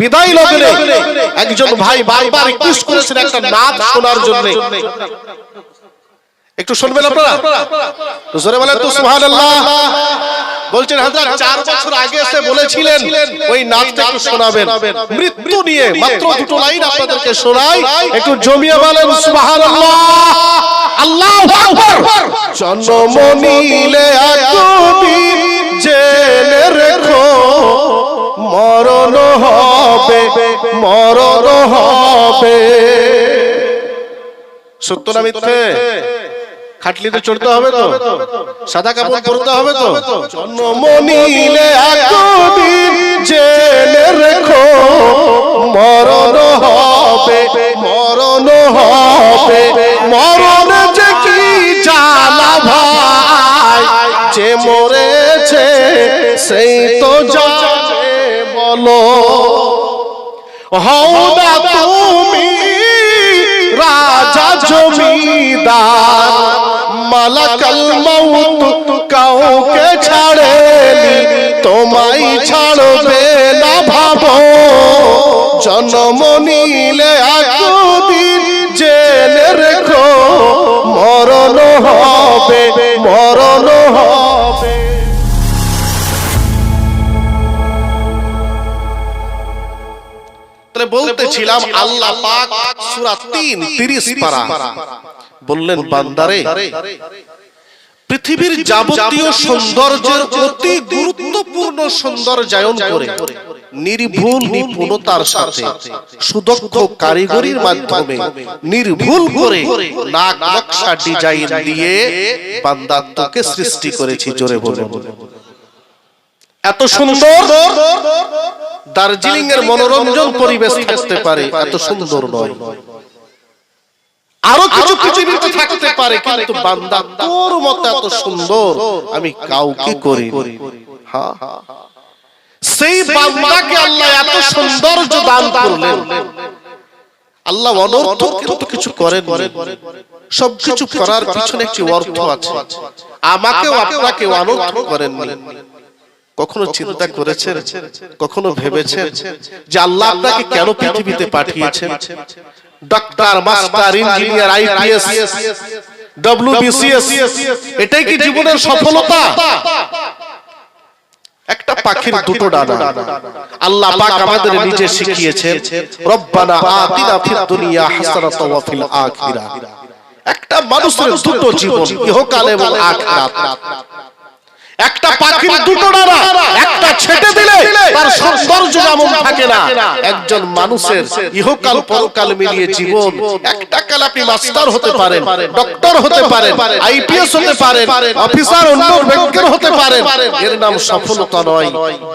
বিদায় লগ্নে একজন ভাই বারবার রিকোয়েস্ট করেছেন একটা নাচ শোনার জন্য। একটু শুনবেন আপনারা? তো জোরে বলেন তো সুবহানাল্লাহ। বলছেন হাজার চার বছর আগে এসে বলেছিলেন ওই নাচটা একটু শোনাবেন। মৃত্যু নিয়ে মাত্র দুটো লাইন আপনাদেরকে শোনাই। একটু জমিয়ে বলেন সুবহানাল্লাহ। আল্লাহু আকবার। জন্ম নিলে একদিন মরণ হবে মরণ হবে। সত্য না মিথ্যে? খাটলিতে চড়তে হবে তো? সাদা কাপড় পরতে হবে তো? জন্ম নিলে একদিন জেনে রেখো মরণ হবে মরণ হবে। মরণ যে কি জ্বালা ভাই যে মরেছে সেই তো জানে। বলো হও না তুমি রাজা জমিদার মালাকাল মৌত কাউকে ছাড়েনি তোমায় ছাড়বে না ভাবো। জন্ম তাহলে বলতেছিলাম আল্লাহ পাক সূরা 3 30 পারা। বললেন বান্দারে পৃথিবীর যাবতীয় সৌন্দর্যের অতি গুরুত্বপূর্ণ সৌন্দর্যায়ন করে নির্ভুল নিপুণতার সাথে সুদক্ষ কারিগরির মাধ্যমে নির্ভুল করে নাক নকশা ডিজাইন দিয়ে বান্দা তোকে সৃষ্টি করেছি জোরে বলে এত সুন্দর দার্জিলিং এর মনোরঞ্জন পরিবেশ থাকতে পারে এত সুন্দর নয়। আরও কিছু পৃথিবীতে থাকতে পারে কিন্তু বান্দা তোর মতো এত সুন্দর আমি কাউকে করি হ্যাঁ সেই বান্দাকে আল্লাহ এত সৌন্দর্য দান করলেন। আল্লাহ অনর্থক কিন্তু কিছু করেন সবকিছু করার পিছনে একটি অর্থ আছে। আমাকেও আপনাকে অনর্থ করেননি। কখনো চিন্তা করেছেন? কখনো ভেবেছেন যে আল্লাহ আপনাকে কেন পৃথিবীতে পাঠিয়েছেন? Doctor master engineer IPS WBCS এটাই কি জীবনের সফলতা? একটা পাখির দুটো ডানা। আল্লাহ পাক আমাদের নিজে শিখিয়েছেন রব্বানা আতিনা ফিদ দুনিয়া হাসানাতাও ওয়া ফিল আখিরা। একটা মানুষের দুটো জীবন ইহকাল এবং আখিরাত। একটা পাখির দুটো ডানা একটা ছেটে দিলে তার সৌন্দর্য যেমন থাকে না। একজন মানুষের ইহকাল পরকাল মিলিয়ে জীবন একটা কাল আপনি মাস্টার হতে পারেন ডক্টর হতে পারেন আইপিএস হতে পারেন অফিসার অন্য ব্যাংকের হতে পারেন। এর নাম সফলতা নয়।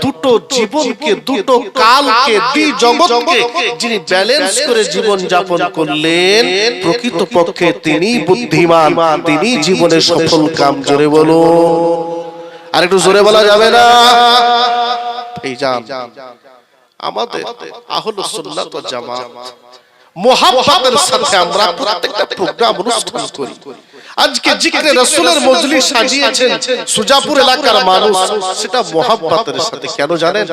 দুটো জীবনকে দুটো কালকে দ্বি জগৎকে যিনি ব্যালেন্স করে জীবন যাপন করলেন প্রকৃত পক্ষে তিনি বুদ্ধিমান তিনি জীবনে সফল কাম জোরে বলুন আর একটু জোরে বলা যাবে না। এই যান। আমাদের আহলুস সুন্নাত ওয়াল জামাত মোহাব্বতের সাথে আমরা প্রত্যেকটা প্রোগ্রাম অনুষ্ঠান করি। আজকে জিকরে রাসূলের মজলিস সাজিয়েছেন সুজাপুর এলাকার মানুষ। সেটা মোহাব্বতের সাথে কেন জানেন?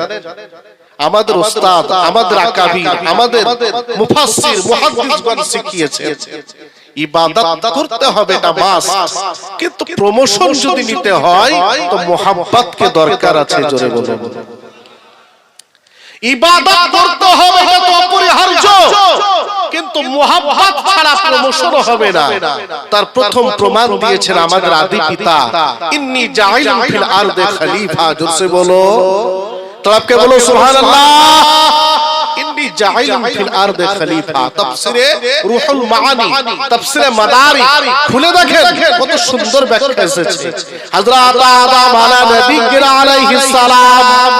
আমাদের ওস্তাদ আমাদের আকাবির আমাদের মুফাসসির মুহাদ্দিসগণ শিখিয়েছেন। ইবাদত করতে হবে নামাজ। কিন্তু প্রমোশন যদি নিতে হয় তো মোহাব্বতকে দরকার আছে জোরে বলুন। ইবাদত করতে হবে এটা তো অপরিহার্য। কিন্তু মোহাব্বত ছাড়া প্রমোশন হবে না। তার প্রথম প্রমাণ দিয়েছেন আমাদের আদি পিতা। ইন্নি জাইলুন ফিল আরদে খলিফা। জোরসে বলো। তরফকে বলো সুবহানাল্লাহ। ইন্নি জাইলুন ফিল আরদে খলিফা তাফসিরে রুহুল মাআনি তাফসিরে মাদারি খুলে দেখেন কত সুন্দর ব্যাখ্যা এসেছে। হযরত আদম আলা নবী আলাইহিস সালাম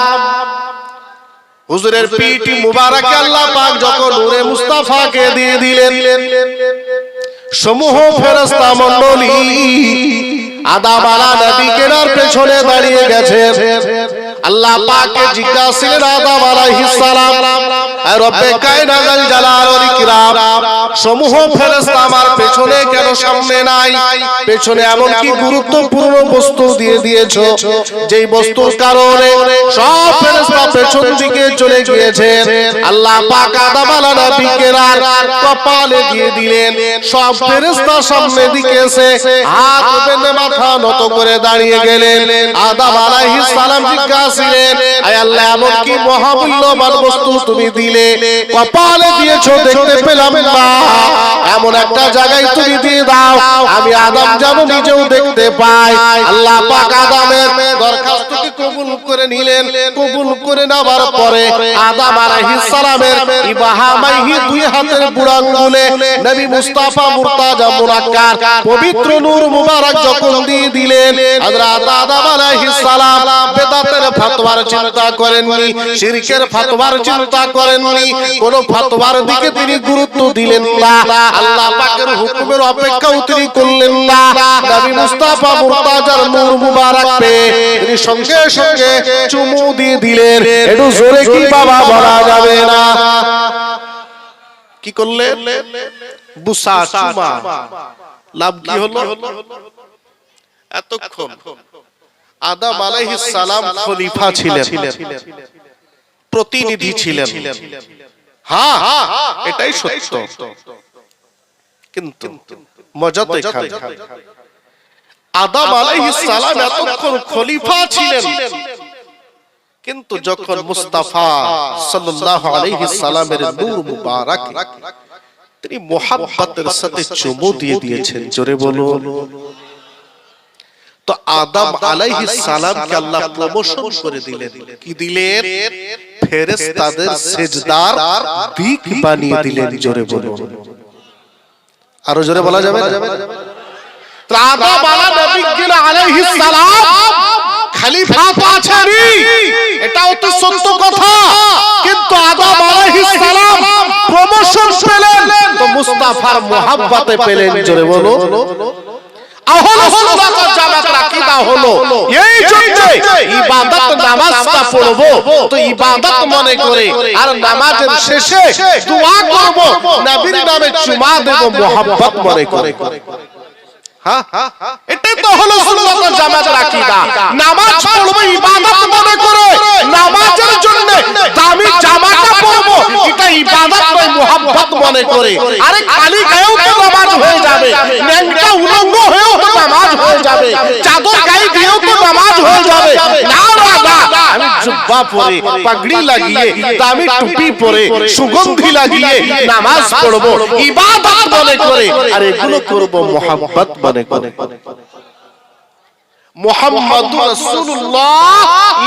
হুজুরের পিটি মুবারকে আল্লাহ পাক যখন নূরে মুস্তাফাকে দিয়ে দিলেন সমূহ ফেরেশতা মণ্ডলী আদাম আলা নবী কেনার পেছনে দাঁড়িয়ে গেছে। আল্লাহ পাককে জিজ্ঞাসা আদাম আলাইহিস সালাম রব্বে কায়নাত জালাল ওয়াল ইকরাম। সমূহ ফেরেশতা আমার পেছনে কেন সামনে নাই? পেছনে এমন কি গুরুত্বপূর্ণ বস্তু দিয়ে দিয়েছ যেই বস্তুর কারণে সব ফেরেশতা পেছন দিকে চলে গিয়েছেন। আল্লাহ পাক আদম আলাইহিস নবীকে কপালে দিয়ে দিলেন। সব ফেরেশতা সামনে দিকে এসে হাত বেঁধে মাথা নত করে দাঁড়িয়ে গেলেন। আদম আলাইহিস সালাম জিজ্ঞাসিলেন আয় আল্লাহ, এমন কি মহামূল্যবান বস্তু তুমি দিলে? কপালে দিয়েছ, দেখতে পেলাম না। এমন একটা জায়গায় তুমি দিয়ে দাও, আমি আদম যেন নিজেও দেখতে পাই। আল্লাহ পাক আদমের দরখাস্তকে কবুল করে নিলেন। কবুল করে নেওয়ার পরে আদম আলাইহিস সালামের ইবাহামাইহি দুই হাতের বুড়া আঙ্গুলে নবী মুস্তাফা মুর্তাজা মুনাক্কার পবিত্র নূর মুবারক যখন দিয়ে দিলেন, হযরত আদম আলাইহিস সালাম বেদাতের ফতোয়ার চিন্তা করেননি শিরকের ফতোয়ার চিন্তা করেননি কোন ফতোয়ার দিকে তিনি গুরুত্ব দিলেন না। আল্লাহ পাকের হুকুমের অপেক্ষাও তিনি করলেন না। নবী মুস্তাফা মুর্তাজার নূর মুবারক পেয়ে তিনি সঙ্গে সঙ্গে চুমু দিয়ে দিলেন। একটু জোরে কি বাবা বলা যাবে না। কি করলেন বুসা চুমা। লাভ কি হলো? এতক্ষণ আদম আলাইহিস সালাম খলিফা ছিলেন। প্রতিনিধি ছিলেন। হ্যাঁ এটাই সত্য। কিন্তু মজা তো এখানে। আদম আলাইহিস সালাম এতক্ষণ খলিফা ছিলেন। কিন্তু যখন মুস্তাফা সাল্লাল্লাহু আলাইহি সাল্লামের নূর মুবারক তিনি মোহাব্বতের সাথে চুমু দিয়ে দিয়েছেন। জোরে বলুন। আদম আলাইহিস সালামকে আল্লাহ প্রমোশন করে দিলেন। কি দিলেন? ফেরেশতাদের সেজদার দিক বানিয়ে দিলেন জোরে বলুন। আরও জোরে বলা যাবে? তো আদম আলা নবী আলাইহিস সালাম খলিফা তো আছেনই। এটাও তো সত্য কথা। কিন্তু আদম আলাইহিস সালাম প্রমোশন পেলেন। তো মুস্তাফার মোহাব্বতে পেলেন জোরে বলো আহলে সুন্নাত জামাতের আকীদা হলো। এই জন্য ইবাদত নামাজটা পড়ব। তো ইবাদত মনে করে। আর নামাজের শেষে দোয়া করব। নবীর নামে চুমা দেব মোহাব্বত মনে করে। হ্যাঁ এটাই তো হলো সুন্নাত জামাতের আকীদা নামাজ পড়ব ইবাদত মনে করে নামাজের জন্য দামি জামাটা পরবো এটা ইবাদত নয় মোহাব্বত মনে করে। আরে খালি গায়েও তো নামাজ হয়ে যাবে। ন্যাংটা উলঙ্গ হয়েও তো নামাজ হয়ে যাবে। চাদর গায়ে তো নামাজ হয়ে যাবে। না আমি জুব্বা পরে, পাগড়ি লাগিয়ে টুপি পরে, সুগন্ধি লাগিয়ে নামাজ পড়ব। ইবাদত মনে করে। আর এগুলো মনে করে। মোহাম্মদ রাসূলুল্লাহ।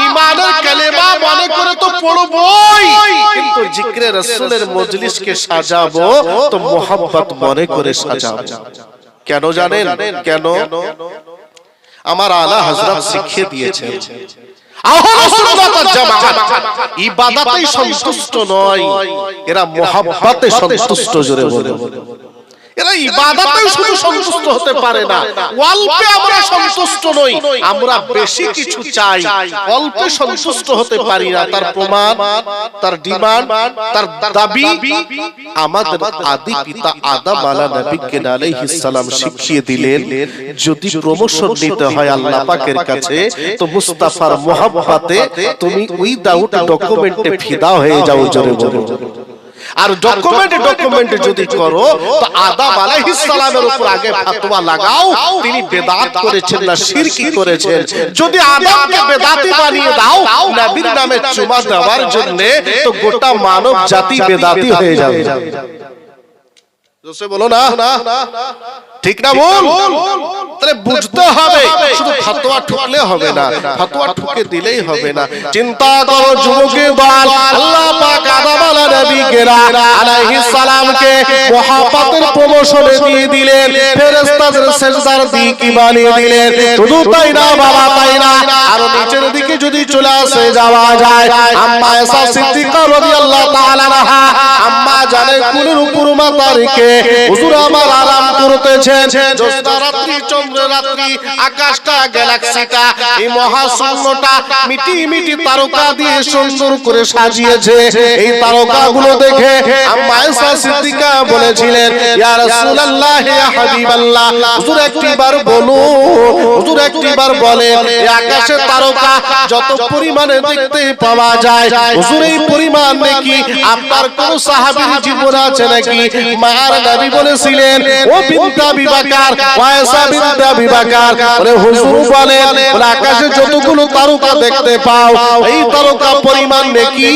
ঈমানের কালেমা মনে করে তো পড়বই। কিন্তু জিকরে রাসূলের মজলিসকে সাজাবো তো মোহাব্বত মনে করে সাজাবো। কেন জানেন? কেন? আমার আলা হযরত শিখিয়ে দিয়েছেন। ইবাদতেই সন্তুষ্ট নয়। এরা মোহাব্বতে সন্তুষ্ট জোরে বলে। এরা ইবাদতেও শুধু সন্তুষ্ট হতে পারে না। অল্পে আমরা সন্তুষ্ট নই। আমরা বেশি কিছু চাই। অল্পে সন্তুষ্ট হতে পারি না। তার প্রমাণ তার ডিমান্ড তার দাবি আমাদের আদি পিতা আদম আলা নবীকে আলাইহিস সালাম শিখিয়ে দিলেন যদি প্রমোশন নিতে হয় আল্লাহ পাকের কাছে তো মুস্তাফার মোহাব্বতে তুমি উইদাউট ডকুমেন্টে ফিদা হয়ে যাও জোরে বলো। আর ডকুমেন্টে ডকুমেন্টে যদি করো তো আদাব আলাইহিস সালামের উপর আগে ফতোয়া লাগাও তিনি বেদাত করেছেন না শিরকি করেছেন। যদি আদামকে বেদাতি বানিয়ে দাও নবীর নামে চুমা দেওয়ার জন্য তো গোটা মানব জাতি বেদাতি হয়ে যাবে। জোসে বলো না। ঠিক না বল তাহলে বুঝতে হবে। শুধু ফতোয়া ঠুকলে হবে না। ফতোয়া ঠুকে দিলেই হবে না। চিন্তা করো যুবকের দল আল্লাহ পাক আদম আলা নবী গেরা আলাইহিস সালামকে মহাপাতের প্রমোশনে দিয়ে দিলেন। ফেরেশতাদের সেজদার দিকে বানিয়ে দিলেন। শুধু তাই না বাবা তাই না। আর নিচের দিকে যদি চলে আসে যাওয়া যায়। আম্মা এসা সিদ্দিকা রাদিয়াল্লাহু তাআলা আম্মা জানে কুলের উপর মাথা রেখে হুজুর আমার আরাম করতেছেন জ্যোৎস্না রাত্রি চন্দ্র আকাশটা গ্যালাক্সিটা এই মহাশূন্যটা মিটি মিটি তারকা দিয়ে সুন্দর করে সাজিয়েছে। এই তারকাগুলো দেখে আম্মা আয়েশা সিদ্দিকা বলেছিলেন, ইয়া রাসূলুল্লাহ, ইয়া হাবিবাল্লাহ। হুজুর একটিবার বলুন হুজুর একটিবার বলেন এই তারকা যত পরিমাণে দেখতে পাওয়া যায়, হুজুর এই পরিমাণ নাকি আপনার কোন সাহাবীর জীবন আছে নাকি? মায়ার নবী বলেছিলেন, ও বিনতা বিবাকার ওয়াইসা বিনতা বিবাকার বলে হুজুর বলেন বলে আকাশে যতগুলো তারকা দেখতে পাও এই তারকা পরিমাণ নাকি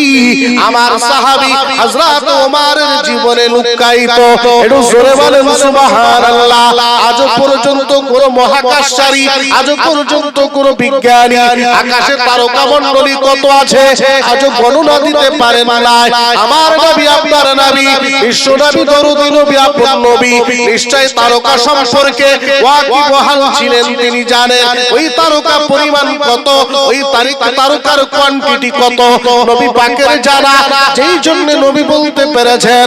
আমার সাহাবী হযরত ওমরের জীবনে লুকায়িত। একটু জোরে বলেন সুবহানাল্লাহ। আজ পর্যন্ত কোন মহাকাশচারী আজ পর্যন্ত কোন বিজ্ঞানী আকাশে তারকা মণ্ডলী কত আছে আজ গণনা দিতে পারেন না আমার নবী আপনার নবী বিশ্ব নবী দরুদ নবী আপন নবী নিশ্চয় তারকা সম্পর্কে ছিলেন তিনি জানেন, ওই তারকা পরিমাণ কত, ওই তারকার কোয়ান্টিটি কত, নবী পাকের জানা, যেই জন্য নবী বলতে পেরেছেন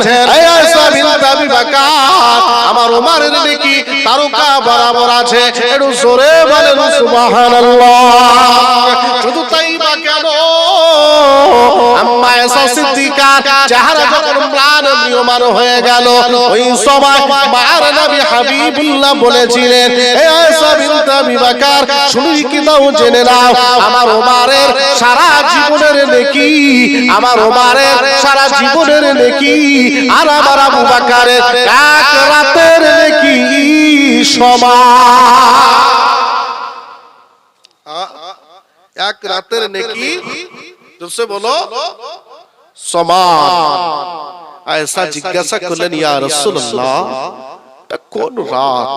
আমার ওমরের নাকি তারকা বরাবর আছে, একটু জোরে বলেন, সুবহানাল্লাহ। শুধু তাই বা কেন? চেহারা যখন নিয়মান হয়ে গেল, ওই সময় মার নবী হাবিবুল্লাহ বলেছিলেন হে আয়েশা বিনতে আবি বকর শুনি কি দাও জেনে নাও, আমার ওমরের সারা জীবনের নেকি, আমার ওমরের সারা জীবনের নেকি, আর আমার আবু বকরের এক রাতের নেকি সমান। এক রাতের নেকি? বলো, সমান। জিজ্ঞাসা করলেন, ইয়া রাসূলুল্লাহ এটা কোন রাত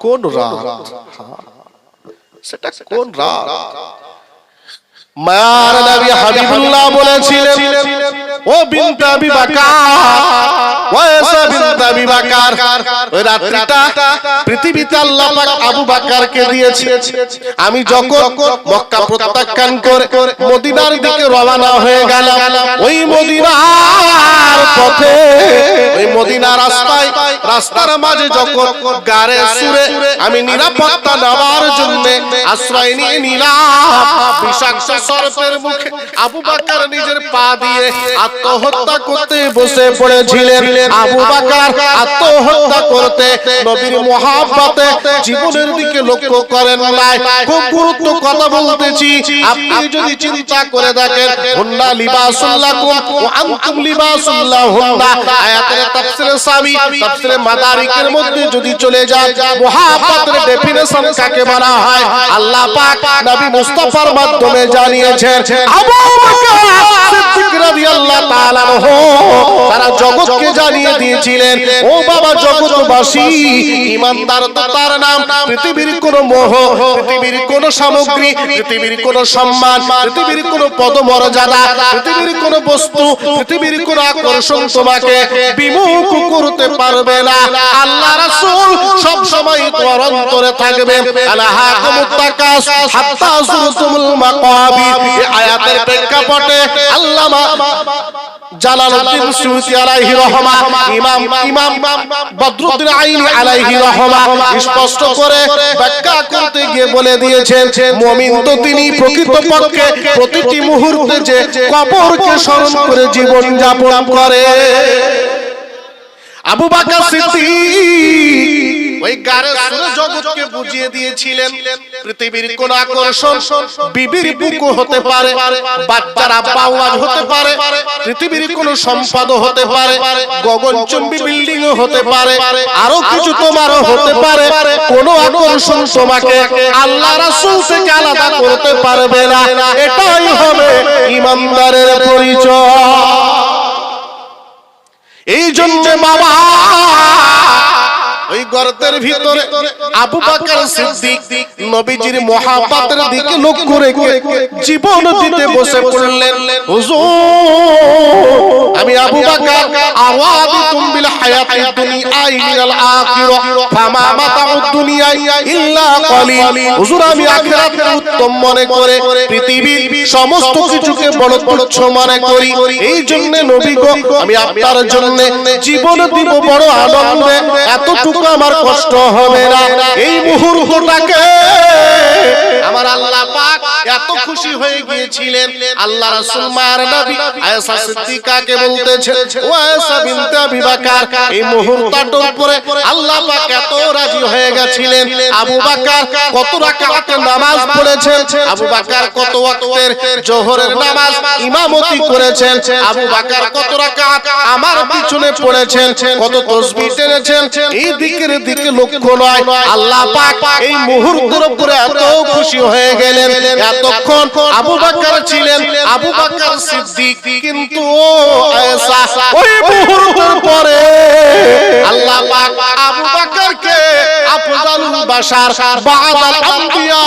কোন রাত হ্যাঁ, সেটা কোন রাত মায়ার নবী হাবিবুল্লাহ বলেছিলেন ও বিনতে আবি ওই রাত্রিটা পৃথিবীতে আল্লাহ পাক আবু বকরকে আমি যখন মক্কা প্রত্যাখ্যান করে মদিনার দিকে রওনা হয়ে গেলাম, ওই মদিনার পথে, ওই রাস্তায়, রাস্তার মাঝে যখন গারে সুরে আমি নিরাপত্তা নেওয়ার জন্য আশ্রয় নিয়ে নিলাম, বিষাক্ত সর্পের মুখে আবু বাকার নিজের পা দিয়ে আত্মহত্যা করতে বসে পড়েছিলেন আবু বাকার। আত্মহত্যা করতে নবীর মহাব্বতে জীবনের দিকে লক্ষ্য করেন নাই। খুব গুরুত্ব কথা বলতেছি। আপনি যদি চিন্তা করে দেখেন, হুন্না লিবাসুল্লাকুম ওয়া আনতুম লিবাসুল্লাহ হুন্না আয়াতের তাফসীরে সাবি, তাফসীরে মাদারিকের মধ্যে যদি চলে যায় মহাব্বতের ডেফিনেশন কাকে বলা হয়? আল্লাহ পাক নবী মুস্তাফার মাধ্যমে জানিয়েছেন। আবু বকর সিদ্দিক রাদিয়াল্লাহু তাআলা তারা জগৎকে জানিয়ে দিয়েছিলেন, ও বাবা জগৎবাসী, ইমানদার তো তার নাম, পৃথিবীর কোন মোহ, পৃথিবীর কোন সামগ্রী, পৃথিবীর কোন সম্মান, পৃথিবীর কোন পদমর্যাদা, পৃথিবীর কোন বস্তু, পৃথিবীর কোন আকর্ষণ তোমাকে বিমুখ করতে পারবে না। আল্লাহ রাসূল সব সময় তোমার অন্তরে থাকবে। আলাহাকুমুত তাকাস হাত্তা যুরতুমুল মাকাবির এই আয়াতের প্রেক্ষাপটে আল্লামা জালালউদ্দিন সুয়ুতি আলাইহি রহমা, ইমাম ইমাম বদরুদ্দিন আইনি আলাইহি রহমা স্পষ্ট করে ব্যাখ্যা করতে গিয়ে বলে দিয়েছেন, মুমিন তো তিনি প্রকৃতপক্ষে প্রতিটি মুহূর্তে যে কবরকে স্মরণ করে জীবন যাপন করে। আবু বকর সিদ্দিক ওই গারে সুরে জগৎকে বুঝিয়ে দিয়েছিলেন, পৃথিবীর কোন আকর্ষণ বিবির বুকু হতে পারে, বাচ্চার আব্বা আওয়াজ হতে পারে, পৃথিবীর কোন সম্পদ হতে পারে গগনচুম্বী বিল্ডিং হতে পারে, আরও কিছু তোমারও হতে পারে, কোন আকর্ষণ তোমাকে আল্লাহ রাসূল থেকে আলাদা করতে পারবে না, এটাই হবে ইমানদারের পরিচয়। এই জন্য বাবা ওই গর্তের ভিতরে আবু বকর সিদ্দিক নবীজির মহাব্বতের দিকে লক্ষ্য রেখে জীবন দিতে বসে পড়লেন। হুজুর আমি আবু বকর আওয়াদিতুম বিল হায়াতিদ দুনিয়া ইলাল আখিরা। ফামা মাতাউদ দুনিয়া ইল্লা কলিল। হুজুর আমি আখিরাতকে উত্তম মনে করে পৃথিবীর সমস্ত কিছুকে বড় তুচ্ছ মনে করি। এই জন্য নবী গো আমি আপনার জন্য জীবন দিব বড় আনন্দে। এতটুকু আমার কষ্ট হবে না। এই মুহূর্তটাকে আমার আল্লাহ পাক এত খুশি হয়ে গিয়েছিলেন। আল্লাহ রাসূল মার নবী আয়েশা সিদ্দিকাকে বলতেছেন ও আয়েশা বিনতে আবি বকর, এই মুহূর্তটার উপরে আল্লাহ পাক এত রাজি হয়ে গেছিলেন। আবু বকর কত রাকাতের নামাজ পড়েছেন, আবু বকর কত ওয়াক্তের জোহরের নামাজ ইমামতি করেছেন, আবু বকর কত রাকাত আমার পিছনে পড়েছেন, কত তাসবিহ টেনেছেন। এই দিকের দিকে লক্ষ্য নয়, আল্লাহ পাক এই মুহূর্তের উপরে এত খুশি হয়ে গেলেন এতক্ষণ আবু বকর ছিলেন আবু বকর সিদ্দিক কিন্তু ওই মুহূর্তের পরে আল্লাহ পাক আবু বকরকে আফজালুল বাশার বাদাল আম্বিয়া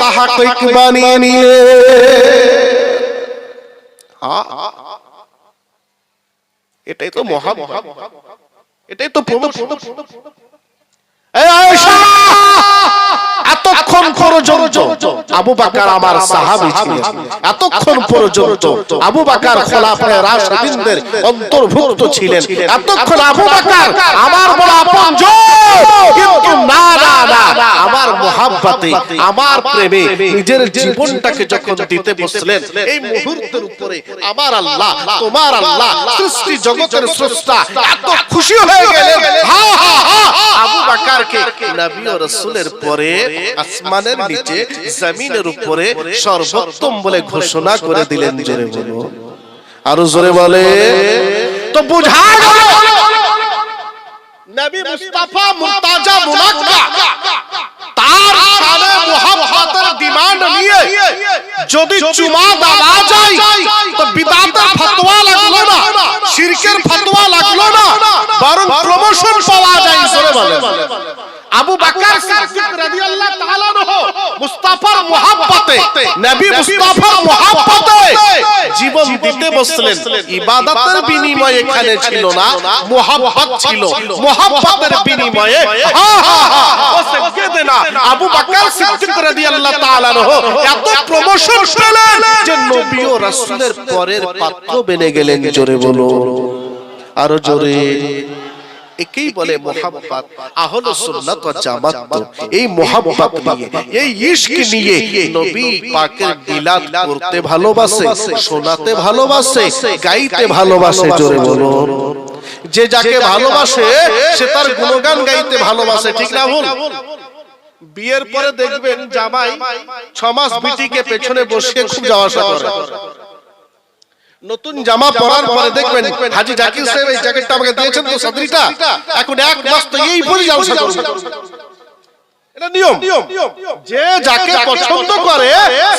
তাহকিক বানিয়ে নিলেন এটাই তো মহাব্বত এটাই তো এতক্ষণ পর্যন্ত আবু বকর আমার সাহাবী ছিলেন। এতক্ষণ পর্যন্ত আবু বকর খোলাফায়ে রাশিদিনদের অন্তর্ভুক্ত ছিলেন। এতক্ষণ আবু বকর আমার বড় আপনজন আমার মোহাব্বতে, আমার প্রেমে নিজের জীবনটাকে যখন দিতে বসলেন, এই মুহূর্তের উপরে আমার আল্লাহ, তোমার আল্লাহ, সৃষ্টি জগতের স্রষ্টা এত খুশি হয়ে গেলেন। হা হা হা। আবু বকরকে, নবী ও রাসূলের পরে আসমানের নিচে জমিনের উপরে সর্বোত্তম বলে ঘোষণা করে দিলেন জোরে বলো। আরও জোরে বলে। তো বুঝা গেল নবী মুস্তাফা মুর্তাজা মুনাক্কা। তার শানে মুহাব্বতের ডিমান্ড নিয়ে যদি চুমা দেওয়া যায় তো ফতোয়া লাগল না শিরকের ফতোয়া লাগল না বরং প্রমোশন পাওয়া যায় জোরে বলে আবু বকর সিদ্দিক রাদিয়াল্লাহু তাআলা আনহু মুস্তাফার মুহাব্বতে নবী মুস্তাফার মুহাব্বতে জীবন দিতে বসলেন। ইবাদতের বিনিময়ে এখানে ছিল না মুহাব্বত ছিল। মুহাব্বতের বিনিময়ে হা হা হা ও সাজ্জাদে না। আবু বকর সিদ্দিক রাদিয়াল্লাহু তাআলা আনহু এত প্রমোশন পেলেন যে নবী ও রাসূলের পরের পাত্র বেনে গেলেন জোরে বলো আরও জোরে। একেই বলে মোহাম্মত আহলে সুন্নাত ওয়াল জামাত এই মোহাম্মত নিয়ে এই ইশক নিয়ে নবী পাকের বিলাদ করতে ভালোবাসে শোনাতে ভালোবাসে গাইতে ভালোবাসে জোরে বলো যে যাকে ভালোবাসে সে তার গুণগান গাইতে ভালোবাসে ঠিক না ভুল? বিয়ের পরে দেখবেন জামাই ছ মাস বিটিকে পেছনে বসিয়ে খুব যাওয়া আসা করে। নতুন জামা পরার পরে দেখবেন হাজি জাকির সাহেব এই জ্যাকেটটা আমাকে দিয়েছেন তো সাদরিটা এখন এক মাস তো এই পরে জলসা করবে এটা নিয়ম। যে যাকে পছন্দ করে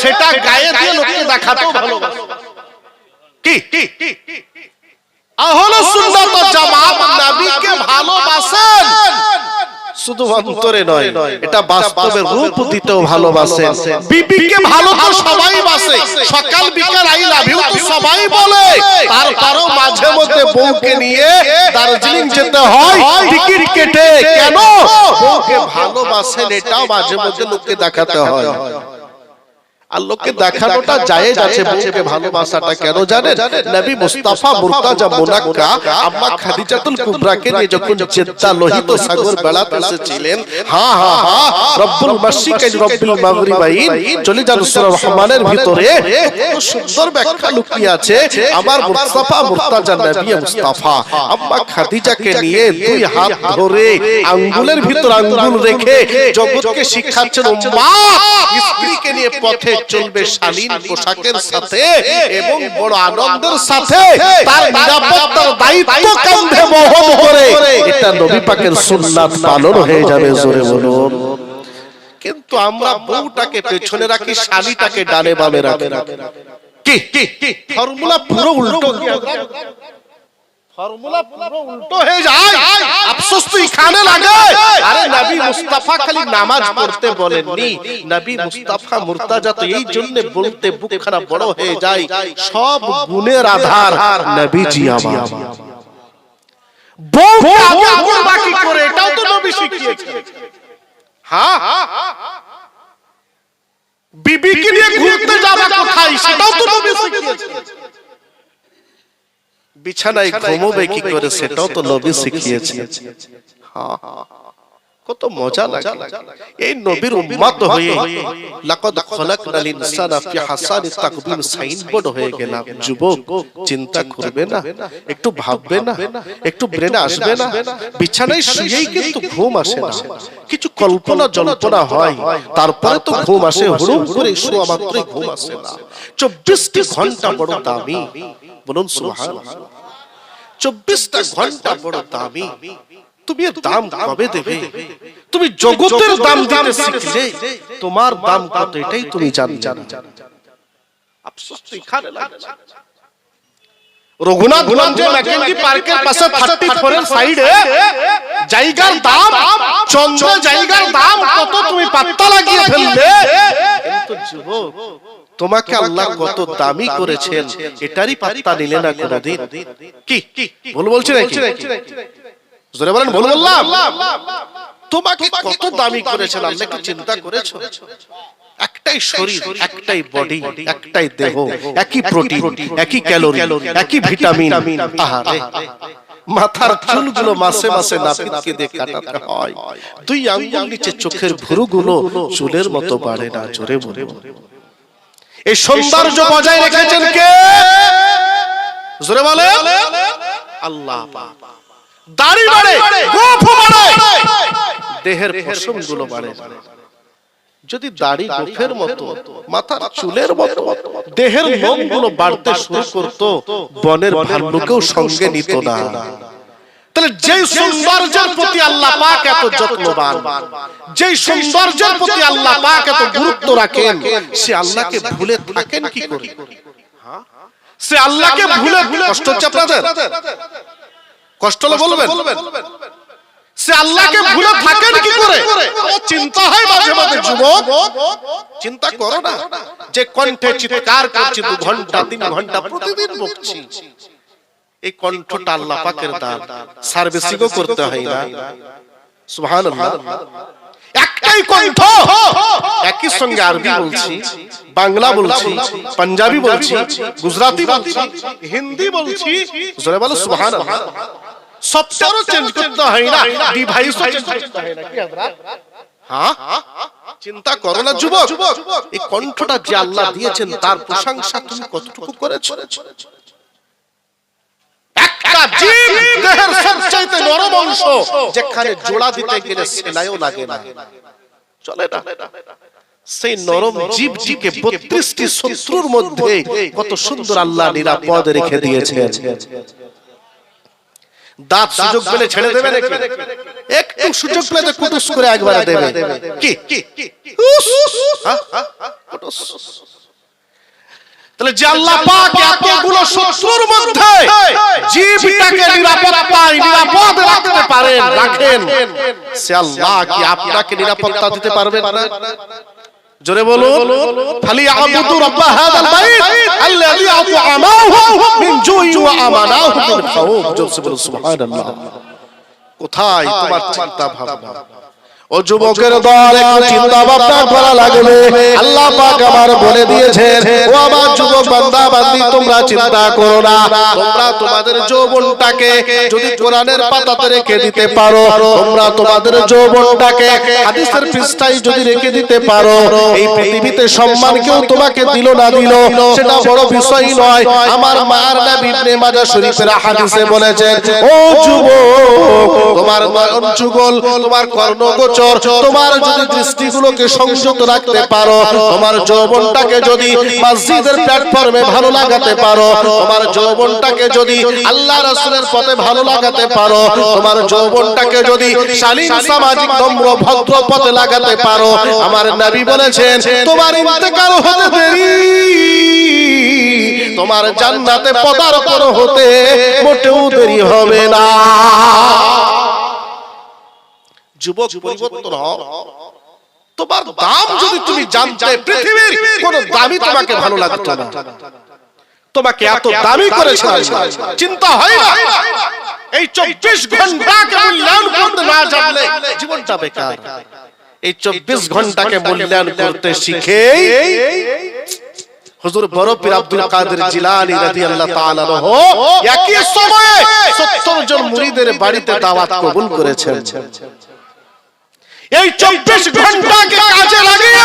সেটা গায়ে দিয়ে লোককে দেখাতেও ভালোবাসে। কি? আহলে সুন্নাত জামাত নবীকে ভালোবাসেন। শুধু অন্তরে নয় এটা বাস্তবের রূপ দিতেও ভালোবাসেন। বিবিকে ভালো তো সবাই বাসে। সকাল বিকাল আই লাভ ইউ তো সবাই বলে। তারপরও মাঝে মধ্যে বউকে নিয়ে দার্জিলিং যেতে হয়। টিকিট কেটে। কেন? বউকে ভালোবাসেন এটাও মাঝে মধ্যে লোককে দেখাতে হয়। আর লোককে দেখানোটা জায়েজ আছে বউকে ভালোবাসাটা কেন জানেন? নবী মুস্তাফা মুর্তাজা মুনাক্কা আম্মা খাদিজাতুল কুবরাকে নিয়ে যখন জেদ্দা লোহিত সাগর বেড়াতে এসেছিলেন। হ্যাঁ হ্যাঁ হ্যাঁ রব্বুল মাশরিকাইন রব্বুল মাগরিবাইন। চলে যান সূরা রহমানের ভিতরে। কত সুন্দর ব্যাখ্যা লুকিয়ে আছে। আমার মুস্তাফা মুর্তাজা নবী মুস্তাফা। আম্মা খাদিজাকে নিয়ে দুই হাত ধরে আঙ্গুলের ভিতর আঙ্গুল রেখে জগৎকে শিখাচ্ছেন উম্মা স্ত্রীকে নিয়ে পথে চলবে শালীন পোশাকের সাথে এবং বড় আনন্দের সাথে তার নিরাপত্তার দায়িত্ব কাঁধে বহন করে। এটা নবী পাকের সুন্নাত পালন হয়ে যাবে জোরে বলুন। কিন্তু আমরা বউটাকে পেছনে রাখি শালীটাকে ডানে বামে রাখি। কি? ফর্মুলা পুরো উল্টো ফর্মুলা পুরো উল্টো হয়ে যায় আফসোস তো এখানে লাগে। আরে নবী মুস্তাফা খালি নামাজ পড়তে বলেননি। নবী মুস্তাফা মুর্তাজা তো এই জন্য বলতে বুকখানা বড় হয়ে যায়, সব গুণের আধার নবীজি আমার। বউকে আগে করবা কি করে, এটাও তো নবী শিখিয়েছে। হ্যাঁ? বিবিকে নিয়ে ঘুরতে যাবা কোথায়, সেটাও তো নবী শিখিয়েছে। বিছানায় ঘুমোবে কি করে সেটাও তো নবী শিখিয়েছে। কত মজা লাগে। এই নবীর উম্মত হয়ে লাকাদ খলাকনাল ইনসানা ফি হাসানি তাকবীম সাইনবোর্ড হয়ে গেলাম। যুবক চিন্তা করবে না। একটু ভাববে না। একটু ব্রেনে আসবে না। বিছানায় শুয়েই কিন্তু ঘুম আসে না। কিছু কল্পনা জল্পনা হয়। তারপরে তো ঘুম আসে। হুড়ুম করে শোয়া মাত্রই ঘুম আসে না। চব্বিশটি ঘণ্টা বড় দামি। বলুন চব্বিশটা ঘণ্টা বড় দামি। তুমি দাম কবে দেবে? তুমি জগতের দাম দিতে শিখলে তোমার দাম কত এটাই তুমি জানবে আফসোস তো এখানে লাগে না। রঘুনাথগঞ্জে ম্যাকেন্ডি পার্কের পাশে থার্টি ফোরের সাইডে জায়গার দাম চন্দ্র জায়গার দাম কত তুমি পাত্তা লাগিয়ে ফেললে? কিন্তু যুবক। তোমাকে আল্লাহ কত দামি করেছেন এটারই পাত্তা নিলে না কোনদিন। কি? ভুল বলছি নাকি? জোরে বলেন ভুল বললাম। তোমাকে কত দামি করেছেন আল্লাহ একটু চিন্তা করেছ একটাই শরীর একটাই বডি একটাই দেহ একই প্রোটিন একই ক্যালোরি একই ভিটামিন আহারে মাথার চুলগুলো মাসে মাসে নাপিতকে দিয়ে কাটাতে হয়। দুই আঙ্গুল নিচে চোখের ভুরুগুলো চুলের মতো বাড়ে না জোরে বলে এই সৌন্দর্য বজায় রেখেছেন কে? জোরে বলে আল্লাহ পাক। দাড়ি বাড়ে গোফ বাড়ে দেহের পশমগুলো বাড়ে। যদি দাড়ি গোফের মতো মাথার চুলের মতো দেহের লোমগুলো বাড়তে শুরু করত বনের ভাল্লুকেও সঙ্গে নিত না। তাহলে যেই সৌন্দর্যের প্রতি আল্লাহ পাক এত যত্নবান যেই সৌন্দর্যের প্রতি আল্লাহ পাক এত গুরুত্ব রাখেন সে আল্লাহকে ভুলে থাকেন কি করে? সে আল্লাহকে ভুলে কষ্ট হচ্ছে আপনাদের কষ্ট হলে বলবেন। সে আল্লাহকে ভুলে থাকেন কি করে? চিন্তা হয় মাঝে মাঝে যুবক। চিন্তা করো না। যে কণ্ঠে চিৎকার করছি দু ঘণ্টা তিন ঘণ্টা প্রতিদিন বকছি। এই কণ্ঠটা আল্লাহ পাকের দান সার্ভিসিংও করতে হয় না। সুবহানাল্লাহ। একটাই কণ্ঠ। একই সঙ্গে আরবি বলছি বাংলা বলছি পাঞ্জাবি বলছি গুজরাটি বলছি হিন্দি বলছি জোরে বলো সুবহানাল্লাহ। সফটওয়্যারও চেঞ্জ করতে হয় না ডিভাইসও চেঞ্জ করতে হয় না। কি হ্যাঁ চিন্তা করো না যুবক। এই কণ্ঠটা যে আল্লাহ দিয়েছেন তার প্রশংসা তুমি কতটুকু করেছ? একটা জীব দেহের সবচাইতে নরম অংশ যেখানে জোড়া দিতে গেলে সেলাইও লাগে না। চলে না। সেই নরম জীবটিকে বত্রিশটি শত্রুর মধ্যে কত সুন্দর আল্লাহ নিরাপদ রেখে দিয়েছে দাঁত সুযোগ পেলে ছেড়ে দেবে একটু সুযোগ পেলে কুটুস করে একবারে দেবে। কি? উস, হ্যাঁ? কুটুস। তাহলে যে আল্লাহ পাক এতগুলো শত্রুর মধ্যে জীবটাকে নিরাপত্তায় নিরাপদ রাখতে পারেন। রাখেন। সে আল্লাহ কি আপনাকে নিরাপত্তা দিতে পারবেন না? জোরে বলুন। ফালি আবুদু রাব্ব হাদাল বাইত আল্লাযী আত'আমাহু মিন জুই ওয়া আমানাহু মিন খাউফ। জোরে বলুন সুবহানাল্লাহ। কোথায় তোমার চিন্তা ভাবনা ও যুবকের দল একটু চিন্তা ভাবনা করা লাগবে। আল্লাহ পাক আমার বলে দিয়েছেন ও আমার যুবক বান্দা বান্দি তোমরা চিন্তা করো না। তোমরা তোমাদের যৌবনটাকে যদি কোরআনের পাতাতে রেখে দিতে পারো তোমরা তোমাদের যৌবনটাকে হাদিসের পৃষ্ঠায় যদি রেখে দিতে পারো এই পৃথিবীতে সম্মান কেউ তোমাকে দিল না দিল সেটা বড় বিষয় নয়। আমার মার নবী ইবনে মাজাহ শরীফের হাদিসে বলেছেন ও যুবক তোমার নয়ন যুগল তোমার কর্ণগোচর তোমার যদি দৃষ্টিগুলোকে সংযত রাখতে পারো তোমার যৌবনটাকে যদি মসজিদের প্ল্যাটফর্মে ভালো লাগাতে পারো তোমার যৌবনটাকে যদি আল্লাহ রাসূলের পথে ভালো লাগাতে পারো তোমার যৌবনটাকে যদি শালীন সামাজিক নম্র ভদ্র পথে লাগাতে পারো আমার নবী বলেছেন তোমার ইন্তেকাল হতে দেরি তোমার জান্নাতে পদার্পণ হতে মোটেও দেরি হবে না। যুবক পরিবর্তন হও। তোমার দাম যদি তুমি জানতে পৃথিবীর কোন দামি তোমাকে ভালো লাগতো না। তোমাকে এত দামি আল্লাহ। চিন্তা হয় না। এই চব্বিশ ঘন্টাকে মূল্যায়ন করতে না জানলে জীবনটা বেকার। এই চব্বিশ ঘন্টাকে মূল্যায়ন করতে শিখে হুজুর বড় পীর আব্দুল কাদের জিলানী রাদিয়াল্লাহু তাআলা আনহু একই সময়ে 70 জন মুরিদের বাড়িতে দাওয়াত কবুল করেছেন। এই চব্বিশ ঘন্টাকে কাজে লাগিয়ে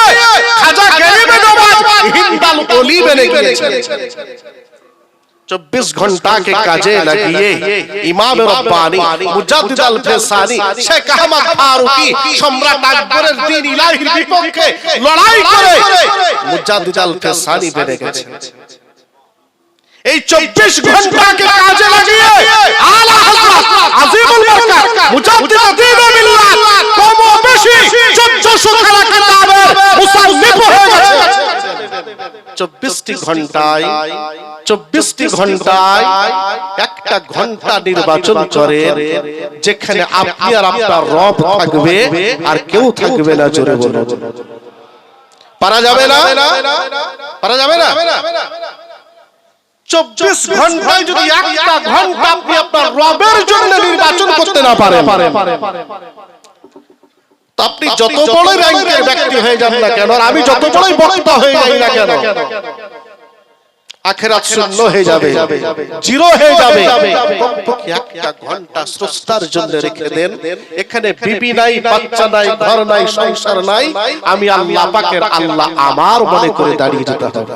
খাজা গরিবে নবাজ হিন্দাল অলি বেনে গিয়েছেন চব্বিশ ঘন্টাকে কাজে লাগিয়ে ইমাম রব্বানি মুজাদ্দিদ আল ফেসানি শেখ আহমদ ফারুকি সম্রাট আকবরের দিন ইলাহির বিপক্ষে লড়াই করে মুজাদ্দিদ আল ফেসানি বেড়ে গেছে। এই চব্বিশ ঘন্টাকে কাজে লাগিয়ে আলা হযরত আজিমুল বরকত মুজাদ্দিদ দ্বীন মিল্লাত কম ও বেশি 1400 খানা কিতাবের মুসান্নিফ হয়ে গেছে। চব্বিশটি ঘন্টায় চব্বিশটি ঘন্টায় একটা ঘণ্টা নির্বাচন করে যেখানে আপনি আর আপনার রব থাকবে আর কেউ থাকবে না জোরে বলুন। পারা যাবে না? পারা যাবে না? চব্বিশ ঘন্টায় যদি একটা ঘণ্টা আপনি আপনার রবের জন্য নির্বাচন করতে না পারেন। আপনি যত বড় র্যাঙ্কের ব্যক্তি হয়ে যান না কেন আমি যত বড়ই বক্তা হয়ে যাই না কেন আখেরাত শূন্য হয়ে যাবে। জিরো হয়ে যাবে। কমপক্ষে একটা ঘণ্টা স্রষ্টার জন্য রেখে দেন। এখানে বিবি নাই বাচ্চা নাই ঘর নাই সংসার নাই। আমি আল্লাহ পাকের আল্লাহ আমার মনে করে দাঁড়িয়ে যেতে হবে।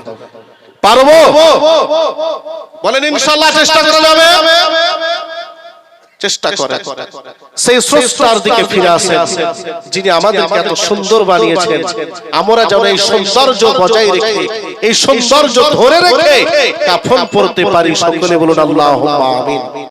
পারব? বলেন ইনশাল্লাহ চেষ্টা করা যাবে। চেষ্টা করে সেই স্রষ্টার দিকে ফিরে আসেন যিনি আমাদেরকে এত সুন্দর বানিয়েছেন। আমরা যেন এই সৌন্দর্য বজায় রেখে। এই সৌন্দর্য ধরে রেখে কাফন পড়তে পারি। সকলে বলুন আল্লাহ আমিন।